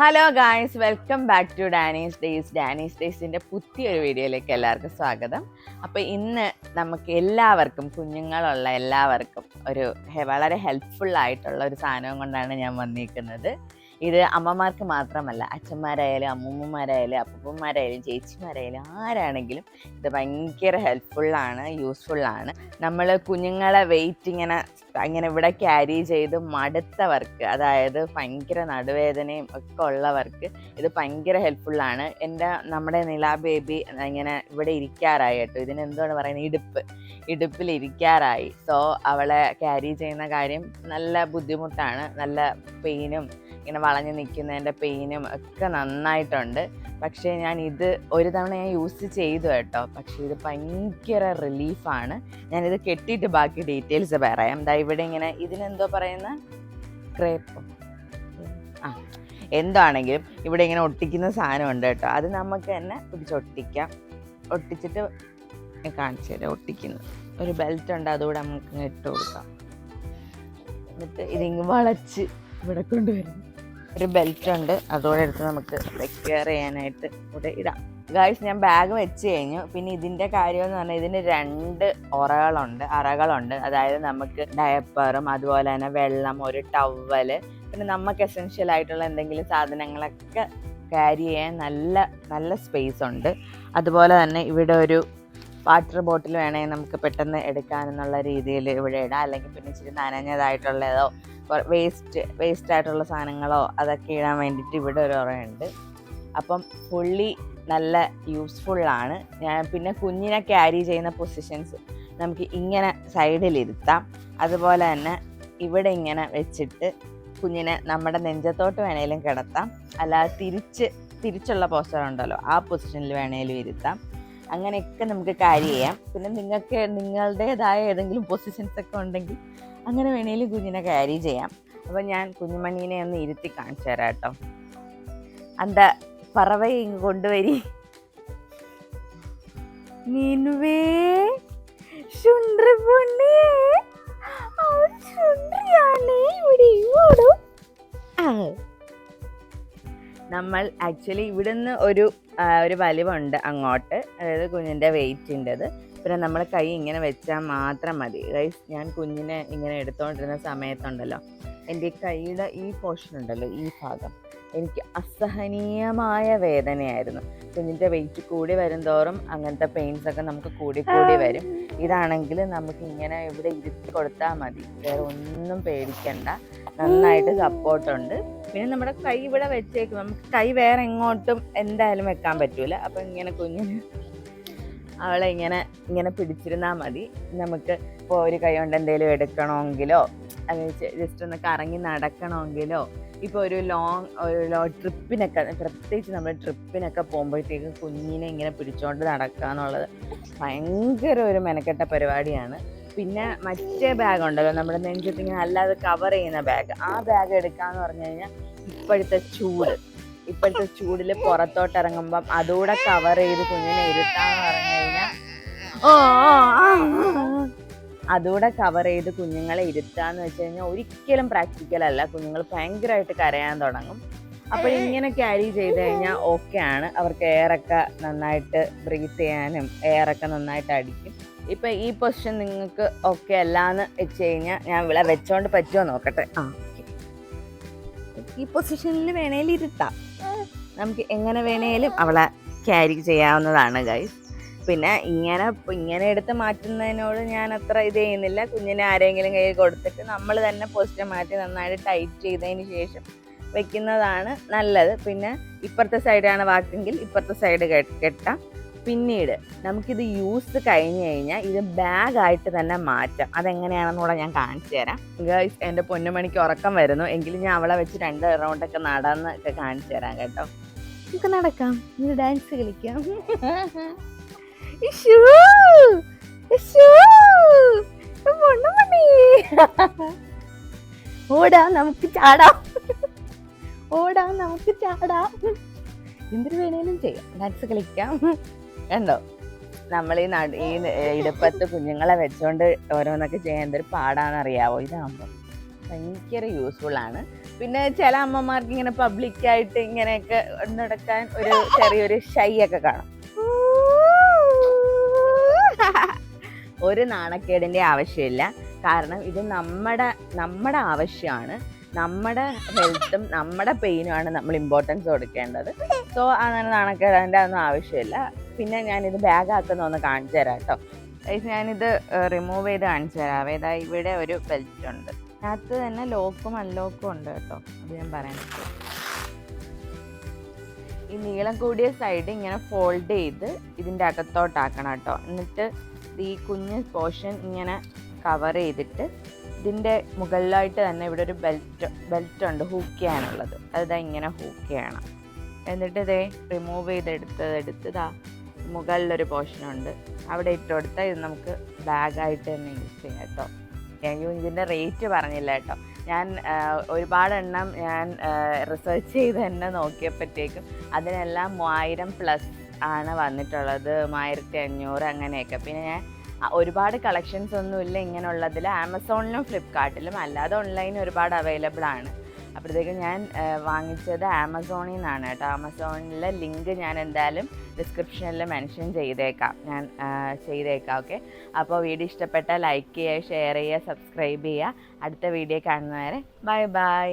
Hello guys welcome back to Danny's days Danny's ഡേയ്സിന്റെ പുതിയൊരു വീഡിയോയിലേക്ക് എല്ലാവർക്കും സ്വാഗതം. അപ്പോൾ ഇന്ന് നമുക്ക് എല്ലാവർക്കും കുഞ്ഞുങ്ങളുള്ള എല്ലാവർക്കും ഒരു വളരെ ഹെൽപ്ഫുൾ ആയിട്ടുള്ള ഒരു സാധനം കൊണ്ടാണ് ഞാൻ വന്നിരിക്കുന്നത്. ഇത് അമ്മമാർക്ക് മാത്രമല്ല അച്ഛന്മാരായാലും അമ്മൂമ്മമാരായാലും അപ്പൂപ്പന്മാരായാലും ചേച്ചിമാരായാലും ആരാണെങ്കിലും ഇത് ഭയങ്കര ഹെൽപ്ഫുള്ളാണ് യൂസ്ഫുള്ളാണ് നമ്മൾ കുഞ്ഞുങ്ങളെ വെയിറ്റ് ഇങ്ങനെ ഇങ്ങനെ ഇവിടെ ക്യാരി ചെയ്ത് മടുത്തവർക്ക് അതായത് ഭയങ്കര നടുവേദനയും ഒക്കെ ഉള്ളവർക്ക് ഇത് ഭയങ്കര ഹെൽപ്ഫുള്ളാണ് എന്റെ നമ്മുടെ നില ബേബി ഇങ്ങനെ ഇവിടെ ഇരിക്കാറായി കേട്ടോ. ഇതിന് എന്താണ് പറയുന്നത്? ഇടുപ്പ്. ഇടുപ്പിൽ ഇരിക്കാറായി. സോ അവളെ ക്യാരി ചെയ്യുന്ന കാര്യം നല്ല ബുദ്ധിമുട്ടാണ്. നല്ല പെയിനും ഇങ്ങനെ വളഞ്ഞു നിൽക്കുന്നതിന്റെ പെയിനും ഒക്കെ നന്നായിട്ടുണ്ട്. പക്ഷേ ഞാൻ ഇത് ഒരു തവണ ഞാൻ യൂസ് ചെയ്തു കേട്ടോ. പക്ഷേ ഇത് ഭയങ്കര റിലീഫാണ് ഞാനിത് കെട്ടിയിട്ട് ബാക്കി ഡീറ്റെയിൽസ് പറയാം. എന്താ ഇവിടെ ഇങ്ങനെ ഇതിനെന്തോ പറയുന്ന ക്രേപ്പ് ആ എന്താണെങ്കിലും ഇവിടെ ഇങ്ങനെ ഒട്ടിക്കുന്ന സാധനം ഉണ്ട് കേട്ടോ. അത് നമുക്ക് തന്നെ പിടിച്ചൊട്ടിക്കാം ഒട്ടിച്ചിട്ട് കാണിച്ചു തരാം ഒട്ടിക്കുന്നത്. ഒരു ബെൽറ്റ് ഉണ്ട് അതുകൂടെ നമുക്ക് ഇട്ട് കൊടുക്കാം. എന്നിട്ട് ഇതിങ്ങ് വളച്ച് ഇവിടെ കൊണ്ടുവരും ഒരു ബെൽറ്റ് ഉണ്ട്. അതോടെ എടുത്ത് നമുക്ക് സെക്യൂർ ചെയ്യാനായിട്ട് ഇവിടെ ഇടാം. ഗായ്സ് ഞാൻ ബാഗ് വെച്ച് കഴിഞ്ഞു. പിന്നെ ഇതിന്റെ കാര്യം എന്ന് പറഞ്ഞാൽ ഇതിന് രണ്ട് ഉറകളുണ്ട് അറകളുണ്ട്. അതായത് നമുക്ക് ഡയപ്പറും അതുപോലെ തന്നെ വെള്ളം ഒരു ടവൽ പിന്നെ നമുക്ക് എസെൻഷ്യൽ ആയിട്ടുള്ള എന്തെങ്കിലും സാധനങ്ങളൊക്കെ ക്യാരി ചെയ്യാൻ നല്ല നല്ല സ്പേസ് ഉണ്ട്. അതുപോലെ തന്നെ ഇവിടെ ഒരു വാട്ടർ ബോട്ടിൽ വേണമെങ്കിൽ നമുക്ക് പെട്ടെന്ന് എടുക്കാനെന്നുള്ള രീതിയിൽ ഇവിടെ ഇടാം. അല്ലെങ്കിൽ പിന്നെ ഇച്ചിരി നനഞ്ഞതായിട്ടുള്ളതോ വേസ്റ്റ് വേസ്റ്റ് ആയിട്ടുള്ള സാധനങ്ങളോ അതൊക്കെ ഇടാൻ വേണ്ടിയിട്ട് ഇവിടെ ഒരു ഉറയുണ്ട് അപ്പം ഫുള്ളി നല്ല യൂസ്ഫുള്ളാണ് ഞാൻ പിന്നെ കുഞ്ഞിനെ ക്യാരി ചെയ്യുന്ന പൊസിഷൻസ് നമുക്ക് ഇങ്ങനെ സൈഡിലിരുത്താം അതുപോലെ തന്നെ ഇവിടെ ഇങ്ങനെ വെച്ചിട്ട് കുഞ്ഞിനെ നമ്മുടെ നെഞ്ചത്തോട്ട് വേണേലും കിടത്താം. അല്ലാതെ തിരിച്ച് തിരിച്ചുള്ള പോസ്റ്റർ ഉണ്ടല്ലോ ആ പൊസിഷനിൽ വേണേലും ഇരുത്താം. അങ്ങനെയൊക്കെ നമുക്ക് കാര്യം ചെയ്യാം. പിന്നെ നിങ്ങൾക്ക് നിങ്ങളുടേതായ ഏതെങ്കിലും പൊസിഷൻസ് ഒക്കെ ഉണ്ടെങ്കിൽ അങ്ങനെ വേണേലും കുഞ്ഞിനെ ക്യാരി ചെയ്യാം. അപ്പം ഞാൻ കുഞ്ഞുമണീനെ ഒന്ന് ഇരുത്തി കാണിച്ചു തരാം കേട്ടോ. എന്താ പറവയെ ഇങ്ങ് കൊണ്ടുവരി. നീനുവേ ശുണ്ട്രി നമ്മൾ ആക്ച്വലി ഇവിടുന്ന് ഒരു ഒരു വലിവുണ്ട് അങ്ങോട്ട്. അതായത് കുഞ്ഞിന്റെ വെയിറ്റിന്റെത് പിന്നെ നമ്മൾ കൈ ഇങ്ങനെ വെച്ചാൽ മാത്രം മതി. ഗൈസ് ഞാൻ കുഞ്ഞിനെ ഇങ്ങനെ എടുത്തുകൊണ്ടിരുന്ന സമയത്തുണ്ടല്ലോ എന്റെ കൈയുടെ ഈ പോർഷൻ ഉണ്ടല്ലോ ഈ ഭാഗം എനിക്ക് അസഹനീയമായ വേദനയായിരുന്നു. കുഞ്ഞിന്റെ വെയിറ്റ് കൂടി വരും തോറും അങ്ങനത്തെ പെയിൻസ് ഒക്കെ നമുക്ക് കൂടി കൂടി വരും. ഇതാണെങ്കിൽ നമുക്ക് ഇങ്ങനെ ഇവിടെ ഇരുത്തി കൊടുത്താൽ മതി. വേറെ ഒന്നും പേടിക്കണ്ട. നന്നായിട്ട് സപ്പോർട്ടുണ്ട്. പിന്നെ നമ്മുടെ കൈ ഇവിടെ വെച്ചേക്കും. നമുക്ക് കൈ വേറെ എങ്ങോട്ടും എന്തായാലും വെക്കാൻ പറ്റൂല. അപ്പം ഇങ്ങനെ കുഞ്ഞിന് അവളെ ഇങ്ങനെ ഇങ്ങനെ പിടിച്ചിരുന്നാൽ മതി. നമുക്ക് ഇപ്പോൾ ഒരു കൈ കൊണ്ട് എന്തെങ്കിലും എടുക്കണമെങ്കിലോ ജസ്റ്റ് ഒന്ന് കറങ്ങി നടക്കണമെങ്കിലോ ഇപ്പോൾ ഒരു ലോങ് ഒരു ലോ ട്രിപ്പിനൊക്കെ പ്രത്യേകിച്ച് നമ്മൾ ട്രിപ്പിനൊക്കെ പോകുമ്പോഴത്തേക്കും കുഞ്ഞിനെ ഇങ്ങനെ പിടിച്ചുകൊണ്ട് നടക്കുക എന്നുള്ളത് ഭയങ്കര ഒരു മെനക്കെട്ട പരിപാടിയാണ്. പിന്നെ മറ്റേ ബാഗ് ഉണ്ടല്ലോ നമ്മുടെ നെഞ്ചത്ത് അല്ലാതെ കവർ ചെയ്യുന്ന ബാഗ് ആ ബാഗ് എടുക്കാന്ന് പറഞ്ഞു കഴിഞ്ഞാൽ ഇപ്പോഴത്തെ ചൂട്. ഇപ്പോഴത്തെ ചൂടിൽ പുറത്തോട്ട് ഇറങ്ങുമ്പം അതുകൂടെ കവർ ചെയ്ത് കുഞ്ഞിനെ ഇരുത്താന്ന് പറഞ്ഞു കഴിഞ്ഞാൽ ഓ. അതുകൂടെ കവർ ചെയ്ത് കുഞ്ഞുങ്ങളെ ഇരുത്താന്ന് വെച്ച് കഴിഞ്ഞാൽ ഒരിക്കലും പ്രാക്ടിക്കൽ അല്ല. കുഞ്ഞുങ്ങൾ ഭയങ്കരമായിട്ട് കരയാൻ തുടങ്ങും. അപ്പോൾ ഇങ്ങനെ ക്യാരി ചെയ്ത് കഴിഞ്ഞാൽ ഓക്കെ ആണ്. അവർക്ക് എയറൊക്കെ നന്നായിട്ട് ബ്രീത്ത് ചെയ്യാനും എയറൊക്കെ നന്നായിട്ട് അടിക്കും. ഇപ്പൊ ഈ പൊസിഷൻ നിങ്ങൾക്ക് ഓക്കെ അല്ലാന്ന് വെച്ച് കഴിഞ്ഞാൽ ഞാൻ ഇവിടെ വെച്ചോണ്ട് പറ്റുമോ നോക്കട്ടെ. ആ. ഈ പൊസിഷനിൽ വേണേലും ഇരുത്താം. നമുക്ക് എങ്ങനെ വേണേലും അവളെ ക്യാരി ചെയ്യാവുന്നതാണ് ഗൈസ് പിന്നെ ഇങ്ങനെ ഇങ്ങനെ എടുത്ത് മാറ്റുന്നതിനോട് ഞാൻ അത്ര ഇത് ചെയ്യുന്നില്ല. കുഞ്ഞിനെ ആരെങ്കിലും കയ്യിൽ കൊടുത്തിട്ട് നമ്മൾ തന്നെ പൊസിഷൻ മാറ്റി നന്നായിട്ട് ടൈറ്റ് ചെയ്തതിന് ശേഷം വെക്കുന്നതാണ് നല്ലത്. പിന്നെ ഇപ്പുറത്തെ സൈഡാണ് വാക്കെങ്കിൽ ഇപ്പുറത്തെ സൈഡ് കെട്ടാം. പിന്നീട് നമുക്കിത് യൂസ് കഴിഞ്ഞ് കഴിഞ്ഞാൽ ഇത് ബാഗായിട്ട് തന്നെ മാറ്റാം. അതെങ്ങനെയാണെന്നുകൂടെ ഞാൻ കാണിച്ചു തരാം. ഗേൾസ് എന്റെ പൊന്നുമണിക്ക് ഉറക്കം വരുന്നു. എങ്കിലും ഞാൻ അവളെ വെച്ച് രണ്ട് റൗണ്ടൊക്കെ നടന്ന് ഒക്കെ കാണിച്ചു തരാം കേട്ടോ. നമുക്ക് നടക്കാം. ഇന്ന് ഡാൻസ് കളിക്കാം. ഇഷു! ഇഷു. ഓടാ നമുക്ക് ചാടാം. ഓടാ നമുക്ക് ചാടാം. എന്തിനു വേണേലും ചെയ്യാം. ഡാൻസ് കളിക്കാം. കണ്ടോ? നമ്മൾ ഈ നട ഈ ഇടുപ്പത്ത് കുഞ്ഞുങ്ങളെ വെച്ചുകൊണ്ട് ഓരോന്നൊക്കെ ചെയ്യാൻ ഒരു പാടാണെന്ന് അറിയാവോ ഇതാകുമ്പോൾ ഭയങ്കര യൂസ്ഫുൾ ആണ്. പിന്നെ ചില അമ്മമാർക്ക് ഇങ്ങനെ പബ്ലിക്കായിട്ട് ഇങ്ങനെയൊക്കെ നടക്കാൻ ഒരു ചെറിയൊരു ഷൈ ഒക്കെ കാണും ഒരു നാണക്കേടിന്റെ ആവശ്യമില്ല. കാരണം ഇത് നമ്മുടെ നമ്മുടെ ആവശ്യമാണ് നമ്മുടെ ഹെൽത്തും നമ്മുടെ പെയിനുമാണ് നമ്മൾ ഇമ്പോർട്ടൻസ് കൊടുക്കേണ്ടത്. സോ അങ്ങനെ നാണക്കേടേണ്ട ഒന്നും ആവശ്യമില്ല. പിന്നെ ഞാനിത് ബാഗ് ആക്കുന്ന ഒന്ന് കാണിച്ചു തരാം കേട്ടോ. ഞാനിത് റിമൂവ് ചെയ്ത് കാണിച്ചു തരാം. അതായത് ഇവിടെ ഒരു ബെൽറ്റ് ഉണ്ട്. അതിനകത്ത് തന്നെ ലോക്കും അൺലോക്കും ഉണ്ട് കേട്ടോ. അത് ഞാൻ പറയാൻ ഈ നീളം കൂടിയ സൈഡ് ഇങ്ങനെ ഫോൾഡ് ചെയ്ത് ഇതിന്റെ അകത്തോട്ടാക്കണം കേട്ടോ. എന്നിട്ട് ഈ കുഞ്ഞ് പോർഷൻ ഇങ്ങനെ കവർ ചെയ്തിട്ട് ഇതിന്റെ മുകളിലായിട്ട് തന്നെ ഇവിടെ ഒരു ബെൽറ്റ് ബെൽറ്റ് ഉണ്ട് ഹൂക്ക് ചെയ്യാനുള്ളത്. അതിതാ ഇങ്ങനെ ഹൂക്ക് ചെയ്യണം. എന്നിട്ട് ഇതേ റിമൂവ് ചെയ്തെടുത്തത് എടുത്ത് ഇതാ മുകളിലൊരു പോർഷൻ ഉണ്ട് അവിടെ ഇട്ട് കൊടുത്താൽ ഇത് നമുക്ക് ബാഗായിട്ട് തന്നെ യൂസ് ചെയ്യാം കേട്ടോ. അയ്യോ ഇതിന്റെ റേറ്റ് പറഞ്ഞില്ല കേട്ടോ. ഞാൻ ഒരുപാട് എണ്ണം ഞാൻ റിസർച്ച് ചെയ്ത് തന്നെ നോക്കിയപ്പോഴത്തേക്കും അതിനെല്ലാം മൂവായിരം പ്ലസ് ആണ് വന്നിട്ടുള്ളത്. മൂവായിരത്തി അഞ്ഞൂറ് അങ്ങനെയൊക്കെ. പിന്നെ ഞാൻ ഒരുപാട് കളക്ഷൻസ് ഒന്നുമില്ല ഇങ്ങനെയുള്ളതിൽ. ആമസോണിലും ഫ്ലിപ്കാർട്ടിലും അല്ലാതെ ഓൺലൈൻ ഒരുപാട് അവൈലബിൾ ആണ്. അപ്പോഴത്തേക്കും ഞാൻ വാങ്ങിച്ചത് ആമസോണിൽ നിന്നാണ് കേട്ടോ. ആമസോണിലെ ലിങ്ക് ഞാൻ എന്തായാലും ഡിസ്ക്രിപ്ഷനിൽ മെൻഷൻ ചെയ്തേക്കാം. ഞാൻ ചെയ്തേക്കാം ഓക്കെ? അപ്പോൾ വീഡിയോ ഇഷ്ടപ്പെട്ടാൽ ലൈക്ക് ചെയ്യുക ഷെയർ ചെയ്യുക സബ്സ്ക്രൈബ് ചെയ്യുക. അടുത്ത വീഡിയോ കാണുന്നവരെ ബൈ ബൈ.